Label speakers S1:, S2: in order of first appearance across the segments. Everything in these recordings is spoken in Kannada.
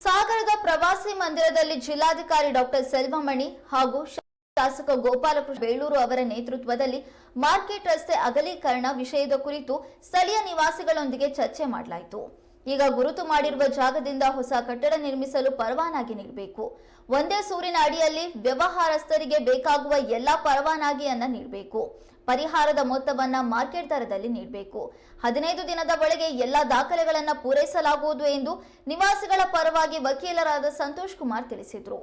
S1: ಸಾಗರದ ಪ್ರವಾಸಿ ಮಂದಿರದಲ್ಲಿ ಜಿಲ್ಲಾಧಿಕಾರಿ ಡಾಕ್ಟರ್ ಸೆಲ್ವಮಣಿ ಹಾಗೂ ಶಾಸಕ ಗೋಪಾಲಕೃಷ್ಣ ಬೇಳೂರು ಅವರ ನೇತೃತ್ವದಲ್ಲಿ ಮಾರ್ಕೆಟ್ ರಸ್ತೆ ಅಗಲೀಕರಣ ವಿಷಯದ ಕುರಿತು ಸ್ಥಳೀಯ ನಿವಾಸಿಗಳೊಂದಿಗೆ ಚರ್ಚೆ ಮಾಡಲಾಯಿತು. ಈಗ ಗುರುತು ಮಾಡಿರುವ ಜಾಗದಿಂದ ಹೊಸ ಕಟ್ಟಡ ನಿರ್ಮಿಸಲು ಪರವಾನಗಿ ನೀಡಬೇಕು. ಒಂದೇ ಸೂರಿನ ಅಡಿಯಲ್ಲಿ ವ್ಯವಹಾರಸ್ಥರಿಗೆ ಬೇಕಾಗುವ ಎಲ್ಲಾ ಪರವಾನಗಿಯನ್ನ ನೀಡಬೇಕು. ಪರಿಹಾರದ ಮೊತ್ತವನ್ನ ಮಾರ್ಕೆಟ್ ದರದಲ್ಲಿ ನೀಡಬೇಕು. ಹದಿನೈದು ದಿನದ ಒಳಗೆ ಎಲ್ಲಾ ದಾಖಲೆಗಳನ್ನು ಪೂರೈಸಲಾಗುವುದು ಎಂದು ನಿವಾಸಿಗಳ ಪರವಾಗಿ ವಕೀಲರಾದ ಸಂತೋಷ್ ಕುಮಾರ್ ತಿಳಿಸಿದರು.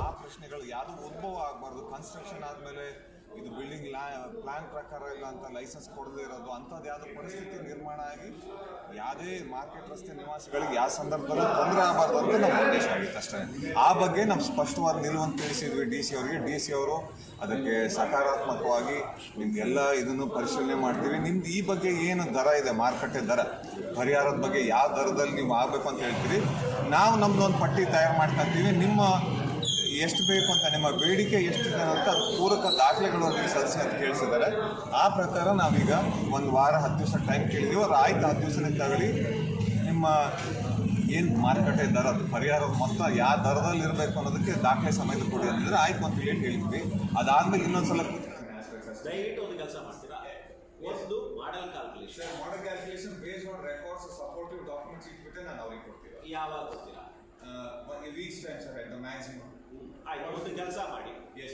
S2: ಆ ಪ್ರಶ್ನೆಗಳು ಯಾವುದು ಉದ್ಭವ ಆಗಬಾರ್ದು? ಕನ್ಸ್ಟ್ರಕ್ಷನ್ ಆದಮೇಲೆ ಇದು ಬಿಲ್ಡಿಂಗ್ ಪ್ಲಾನ್ ಪ್ರಕಾರ ಇಲ್ಲ ಅಂತ ಲೈಸೆನ್ಸ್ ಕೊಡದೇ ಇರೋದು, ಅಂಥದ್ದು ಯಾವುದೋ ಪರಿಸ್ಥಿತಿ ನಿರ್ಮಾಣ ಆಗಿ ಯಾವುದೇ ಮಾರ್ಕೆಟ್ ರಸ್ತೆ ನಿವಾಸಿಗಳಿಗೆ ಯಾವ ಸಂದರ್ಭದಲ್ಲೂ ತೊಂದರೆ ಆಗಬಾರ್ದು ಅಂತ ನಮ್ಮ ಉದ್ದೇಶ ಆಗಿತ್ತು ಅಷ್ಟೇ. ಆ ಬಗ್ಗೆ ನಾವು ಸ್ಪಷ್ಟವಾದ ನಿಲುವನ್ನು ತಿಳಿಸಿದ್ವಿ ಡಿ ಸಿ ಅವರಿಗೆ. ಡಿ ಸಿ ಅವರು ಅದಕ್ಕೆ ಸಕಾರಾತ್ಮಕವಾಗಿ ನಿಮ್ಗೆಲ್ಲ ಇದನ್ನು ಪರಿಶೀಲನೆ ಮಾಡ್ತೀವಿ. ನಿಮ್ದು ಈ ಬಗ್ಗೆ ಏನು ದರ ಇದೆ, ಮಾರುಕಟ್ಟೆ ದರ? ಪರಿಹಾರದ ಬಗ್ಗೆ ಯಾವ ದರದಲ್ಲಿ ನೀವು ಆಗಬೇಕು ಅಂತ ಹೇಳ್ತೀರಿ? ನಾವು ನಮ್ದು ಒಂದು ಪಟ್ಟಿ ತಯಾರು ಮಾಡ್ಕೊಂತೀವಿ ನಿಮ್ಮ ಎಷ್ಟು ಬೇಕು ಅಂತ ನಿಮ್ಮ ಬೇಡಿಕೆ ಎಷ್ಟಿದೆ ಅಂತ ಅದು ಪೂರಕ ದಾಖಲೆಗಳೊಂದಿಗೆ ಸಲ್ಲಿಸಿ ಅಂತ ಕೇಳಿಸಿದ್ದಾರೆ. ಆ ಪ್ರಕಾರ ನಾವೀಗ ಒಂದು ವಾರ ಹತ್ತು ದಿವಸ ಟೈಮ್ ಕೇಳಿದೀವಿ. ಅವ್ರು ಆಯ್ತು ಹತ್ತು ದಿವಸನೇ ತಗೊಳ್ಳಿ. ನಿಮ್ಮ ಏನು ಮಾರುಕಟ್ಟೆ ದರ ಅದು ಪರಿಹಾರದ ಮೊತ್ತ ಯಾವ ದರದಲ್ಲಿ ಇರಬೇಕು ಅನ್ನೋದಕ್ಕೆ ದಾಖಲೆ ಸಮೇತ ಕೊಡಿ ಅಂತಂದರೆ ಆಯ್ತು ಅಂತ ಏನು ಹೇಳಿದ್ವಿ. ಅದಾದ್ಮೇಲೆ ಇನ್ನೊಂದ್ಸಲ
S3: ದಯವಿಟ್ಟು ಒಂದು ಕೆಲಸ ಮಾಡ್ತೀರಾ? ಒಂದು model calculation
S2: model calculation based on records supportive documents ಇಟ್ಬಿಟ್ಟೆ ನಾನು ಅವ್ರಿಗೆ ಕೊಡ್ತೀವಿ.
S3: ಯಾವಾಗ ಕೊಡ್ತೀರಾ?
S2: ವೀಕ್ಸ್ ಟೈಮ್ ಸರ್ ಆಯ್ತು ಮ್ಯಾಕ್ಸಿಮಮ್
S3: ಆಯ್ತು ಒಂದು ಕೆಲಸ ಮಾಡಿ
S2: Yes.